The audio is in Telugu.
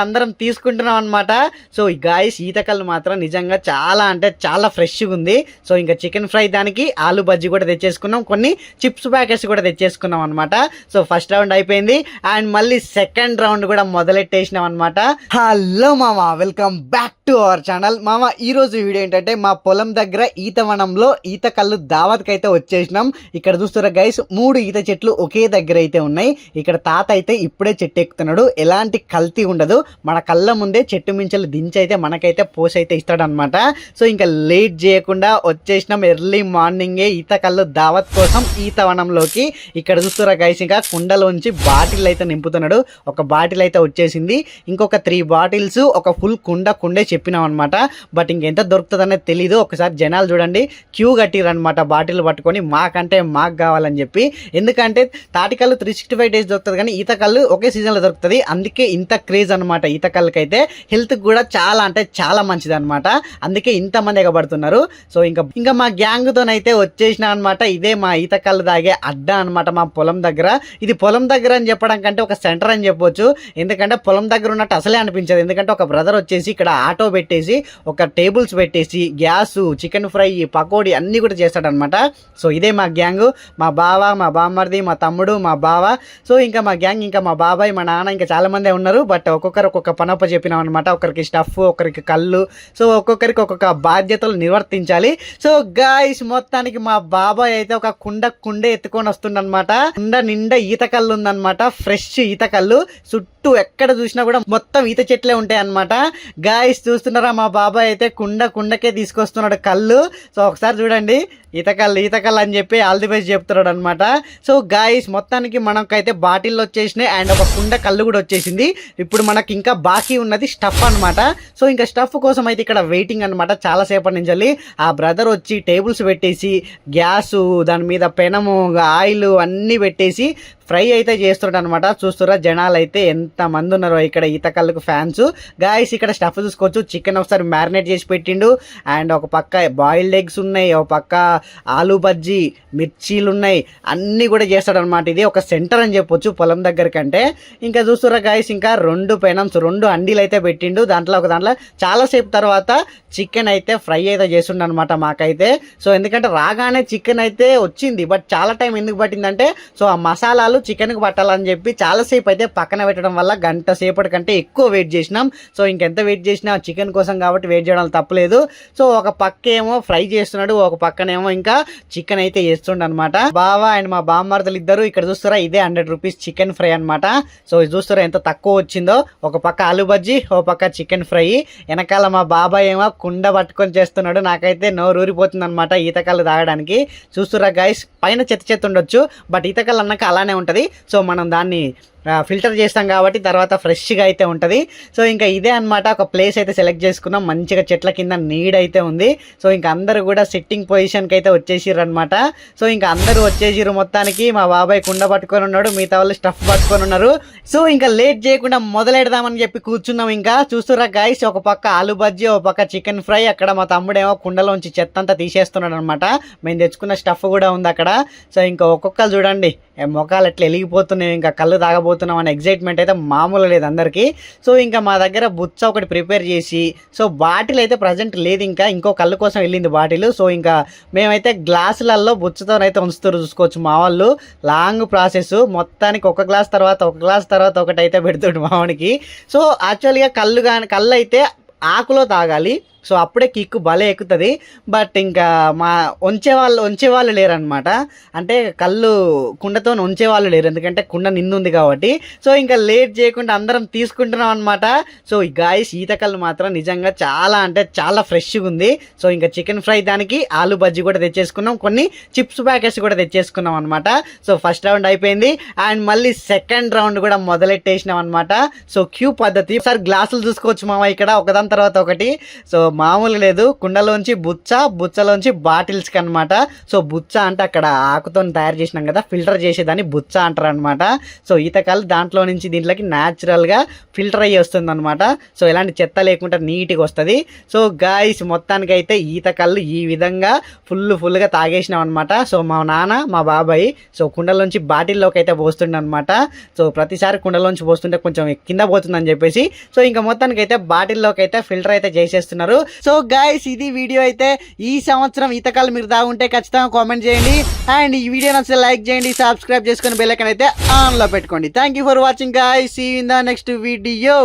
అందరం తీసుకుంటున్నాం అనమాట సో ఈ గాయస్ ఈతకల్లు మాత్రం నిజంగా చాలా అంటే చాలా ఫ్రెష్గా ఉంది. సో ఇంకా చికెన్ ఫ్రై దానికి ఆలు బజ్జీ కూడా తెచ్చేసుకున్నాం. కొన్ని చిప్స్ ప్యాకెట్స్ కూడా తెచ్చేసుకున్నాం అనమాట సో ఫస్ట్ రౌండ్ అయిపోయింది. అండ్ మళ్ళీ సెకండ్ రౌండ్ కూడా మొదలెట్టేసినాం అనమాట హలో మామ welcome back to our channel మామ ఈరోజు వీడియో ఏంటంటే మా పొలం దగ్గర ఈత వనంలో ఈత కళ్ళు దావత్కి అయితే వచ్చేసినాం. ఇక్కడ చూస్తున్న గైస్ మూడు ఈత చెట్లు ఒకే దగ్గర అయితే ఉన్నాయి. ఇక్కడ తాత అయితే ఇప్పుడే చెట్టు ఎక్కుతున్నాడు. ఎలాంటి కల్తీ ఉండదు. మన కళ్ళ ముందే చెట్టు మించలు దించి అయితే మనకైతే పోసి అయితే ఇస్తాడనమాట సో ఇంకా లేట్ చేయకుండా వచ్చేసినాం ఎర్లీ మార్నింగే ఈత కళ్ళు దావత్ కోసం ఈత వనంలోకి. ఇక్కడ చూస్తురా గైస్ ఇంకా కుండలోంచి బాటిల్ అయితే నింపుతున్నాడు. ఒక బాటిల్ అయితే వచ్చేసింది. ఇంకొక త్రీ బాటిల్స్ ఒక ఫుల్ కుండ కుండే చెప్పినాం అనమాట బట్ ఇంకెంత దొరుకుతుంది తెలీదు. ఒకసారి జనాలు చూడండి. క్యూ కట్టిరనమాట బాటిల్ పట్టుకొని మాకంటే మాకు కావాలని చెప్పి. ఎందుకంటే తాటికల్లు త్రీ సిక్స్టీ ఫైవ్ డేస్ దొరుకుతుంది కానీ ఈత కళ్ళు ఒకే సీజన్లో దొరుకుతుంది. అందుకే ఇంత క్రేజ్ అనమాట ఈత కళ్ళకైతే అయితే హెల్త్కి కూడా చాలా అంటే చాలా మంచిది అనమాట అందుకే ఇంతమంది ఎగబడుతున్నారు. సో ఇంకా ఇంకా మా గ్యాంగ్తోనైతే వచ్చేసిన అనమాట ఇదే మా ఈత కళ్ళు తాగే అడ్డ అనమాట మా పొలం దగ్గర. ఇది పొలం దగ్గర అని చెప్పడం కంటే ఒక సెంటర్ అని చెప్పొచ్చు. ఎందుకంటే పొలం దగ్గర ఉన్నట్టు అసలే అనిపించదు. ఎందుకంటే ఒక బ్రదర్ వచ్చేసి ఇక్కడ ఆటో పెట్టేసి ఒక టేబుల్స్ పెట్టేసి గ్యాస్ చికెన్ ఫ్రై పకోడీ అన్నీ కూడా చేస్తాడనమాట సో ఇదే మా గ్యాంగ్. మా బావ మా బామ్మర్ది మా తమ్ముడు మా బావ. సో ఇంకా మా గ్యాంగ్ ఇంకా మా బాబాయ్ మా నాన్న ఇంకా చాలామందే ఉన్నారు. బట్ ఒక్కొక్కరు ఒక్కొక్క పనప్ప చెప్పినాం అనమాట ఒకరికి స్టఫ్ ఒకరికి కళ్ళు. సో ఒక్కొక్కరికి ఒక్కొక్క బాధ్యతలు నిర్వర్తించాలి. సో గాయస్ మొత్తానికి మా బాబాయ్ అయితే ఒక కుండ కుండే ఎత్తుకొని వస్తుండనమాట కుండ నిండా ఈత కళ్ళు ఉందన్నమాట. ఫ్రెష్ ఈత కళ్ళు. చుట్టూ ఎక్కడ చూసినా కూడా మొత్తం ఈత చెట్లే ఉంటాయి అనమాట గాయస్ చూస్తున్నారా? మా బాబాయ్ అయితే కుండ కుండకే తీసుకొస్తున్నాడు కళ్ళు. సో ఒకసారి చూడండి. ఈతకల్లు ఈతకల్లు అని చెప్పి ఆల్ ది బెస్ట్ చెప్తున్నాడు అనమాట సో గాయస్ మొత్తానికి మనకైతే బాటిల్ వచ్చేసినాయి. అండ్ ఒక కుండ కళ్ళు కూడా వచ్చేసింది. ఇప్పుడు మనకి ఇంకా బాకీ ఉన్నది స్టఫ్ అన్నమాట. సో ఇంకా స్టఫ్ కోసం అయితే ఇక్కడ వెయిటింగ్ అనమాట చాలా సేపటి నుంచి వెళ్ళి. ఆ బ్రదర్ వచ్చి టేబుల్స్ పెట్టేసి గ్యాసు దాని మీద పెనము ఆయిల్ అన్నీ పెట్టేసి ఫ్రై అయితే చేస్తుంటాడు అనమాట చూస్తురా జనాలు అయితే ఎంత మంది ఉన్నారో ఇక్కడ ఈత కళ్ళకు ఫ్యాన్స్. గాయస్ ఇక్కడ స్టఫ్ చూసుకోవచ్చు. చికెన్ ఒకసారి మ్యారినేట్ చేసి పెట్టిండు. అండ్ ఒక పక్క బాయిల్డ్ ఎగ్స్ ఉన్నాయి. ఒక పక్క ఆలు బజ్జీ మిర్చీలు ఉన్నాయి. అన్నీ కూడా చేస్తాడనమాట ఇది ఒక సెంటర్ అని చెప్పొచ్చు పొలం దగ్గర కంటే. ఇంకా చూస్తురా గాయస్ ఇంకా రెండు పెనమ్స్ రెండు అండీలు అయితే పెట్టిండు. దాంట్లో ఒక దాంట్లో చాలాసేపు తర్వాత చికెన్ అయితే ఫ్రై అయితే చేస్తుండ అనమాట మాకైతే. సో ఎందుకంటే రాగానే చికెన్ అయితే వచ్చింది. బట్ చాలా టైం ఎందుకు పట్టిందంటే సో ఆ మసాలాలు చికెన్కి పట్టాలని చెప్పి చాలాసేపు అయితే పక్కన పెట్టడం వల్ల గంట సేపటి కంటే ఎక్కువ వెయిట్ చేసినాం. సో ఇంకెంత వెయిట్ చేసినా చికెన్ కోసం కాబట్టి వెయిట్ చేయడం తప్పలేదు. సో ఒక పక్క ఏమో ఫ్రై చేస్తున్నాడు ఒక పక్కనేమో ఇంకా చికెన్ అయితే చేస్తుండనమాట. బావా అండ్ మా బామ్మర్దలు ఇద్దరు ఇక్కడ చూస్తారా? ఇదే హండ్రెడ్ రూపీస్ చికెన్ ఫ్రై అనమాట సో ఇది చూస్తారా ఎంత తక్కువ వచ్చిందో? ఒక పక్క ఆలు బజ్జీ ఒక పక్క చికెన్ ఫ్రై వెనకాల మా బాబాయ్ ఏమో కుండ పట్టుకొని చేస్తున్నాడు. నాకైతే నోరు ఊరిపోతుంది అనమాట ఈతకాలు తాగడానికి. చూస్తురా గైస్ పైన చెత్త చెత్త ఉండొచ్చు బట్ ఈతకాలు అన్నాక అలానే ఉంటుంది ఉంటుంది. సో మనం దాన్ని ఫిల్టర్ చేస్తాం కాబట్టి తర్వాత ఫ్రెష్గా అయితే ఉంటుంది. సో ఇంకా ఇదే అన్నమాట. ఒక ప్లేస్ అయితే సెలెక్ట్ చేసుకున్నాం. మంచిగా చెట్ల కింద నీడ్ అయితే ఉంది. సో ఇంకా అందరూ కూడా సిట్టింగ్ పొజిషన్కి అయితే వచ్చేసారు అనమాట సో ఇంకా అందరూ వచ్చేసిర్రు మొత్తానికి. మా బాబాయ్ కుండ పట్టుకొని ఉన్నాడు. మిగతా వాళ్ళు స్టఫ్ పట్టుకొని ఉన్నారు. సో ఇంకా లేట్ చేయకుండా మొదలెడదామని చెప్పి కూర్చున్నాం ఇంకా. చూస్తురా గైస్ ఒక పక్క ఆలు బజ్జీ ఒక పక్క చికెన్ ఫ్రై అక్కడ మా తమ్ముడేమో కుండలోంచి చెత్త అంతా తీసేస్తున్నాడు అనమాట మేము తెచ్చుకున్న స్టఫ్ కూడా ఉంది అక్కడ. సో ఇంకా ఒక్కొక్కరు చూడండి. మొఖాలు ఎట్లా వెలిగిపోతున్నాయి ఇంకా కళ్ళు చేయబోతున్నాం అనే ఎగ్జైట్మెంట్ అయితే మామూలు లేదు అందరికీ. సో ఇంకా మా దగ్గర బుచ్చ ఒకటి ప్రిపేర్ చేసి సో బాటిల్ అయితే ప్రజెంట్ లేదు ఇంకా. ఇంకో కళ్ళు కోసం వెళ్ళింది బాటిల్. సో ఇంకా మేమైతే గ్లాసులలో బుచ్చతో అయితే ఉంచుతారు చూసుకోవచ్చు మా వాళ్ళు. లాంగ్ ప్రాసెస్ మొత్తానికి ఒక గ్లాస్ తర్వాత ఒక గ్లాస్ తర్వాత ఒకటి అయితే పెడుతుంది మావానికి సో యాక్చువల్గా కళ్ళు కానీ కళ్ళు అయితే ఆకులో తాగాలి. సో అప్పుడే కిక్కు భలే ఎక్కుతుంది. బట్ ఇంకా మా ఉంచే వాళ్ళు ఉంచే వాళ్ళు లేరనమాట అంటే కళ్ళు కుండతో ఉంచే వాళ్ళు లేరు. ఎందుకంటే కుండ నిండుంది కాబట్టి. సో ఇంకా లేట్ చేయకుండా అందరం తీసుకుంటున్నాం అనమాట సో ఈ గాయస్ ఈత కళ్ళు మాత్రం నిజంగా చాలా అంటే చాలా ఫ్రెష్గా ఉంది. సో ఇంకా చికెన్ ఫ్రై దానికి ఆలు బజ్జీ కూడా తెచ్చేసుకున్నాం. కొన్ని చిప్స్ ప్యాకెట్స్ కూడా తెచ్చేసుకున్నాం అనమాట సో ఫస్ట్ రౌండ్ అయిపోయింది. అండ్ మళ్ళీ సెకండ్ రౌండ్ కూడా మొదలెట్టేసినాం అనమాట సో క్యూ పద్ధతి. ఒకసారి గ్లాసులు చూసుకోవచ్చు మామ ఇక్కడ. ఒకదాని తర్వాత ఒకటి. సో మామూలు లేదు. కుండలోంచి బుచ్చ బుచ్చలోంచి బాటిల్స్కి అనమాట సో బుచ్చ అంటే అక్కడ ఆకుతో తయారు చేసినాం కదా ఫిల్టర్ చేసేదాన్ని బుచ్చ అంటారు అనమాట సో ఈతకాలు దాంట్లో నుంచి దీంట్లోకి న్యాచురల్గా ఫిల్టర్ అయ్యి వస్తుంది అనమాట సో ఎలాంటి చెత్త లేకుండా నీట్గా వస్తుంది. సో గాయస్ మొత్తానికి అయితే ఈత కళ్ళు ఈ విధంగా ఫుల్ ఫుల్గా తాగేసినాం అనమాట సో మా నాన్న మా బాబాయ్ సో కుండలోంచి బాటిల్లోకి అయితే పోస్తుండే అనమాట సో ప్రతిసారి కుండలోంచి పోస్తుంటే కొంచెం కింద పోతుందని చెప్పేసి. సో ఇంకా మొత్తానికి అయితే బాటిల్లోకి అయితే ఫిల్టర్ అయితే చేసేస్తున్నారు. సో గాయస్ ఇది వీడియో అయితే ఈ సంవత్సరం ఈతకాలు మీరు దాగుంటే ఖచ్చితంగా కామెంట్ చేయండి. అండ్ ఈ వీడియో నచ్చితే లైక్ చేయండి సబ్స్క్రైబ్ చేసుకుని బెల్ అయితే ఆన్లో పెట్టుకోండి. Thank you for watching guys see in the next video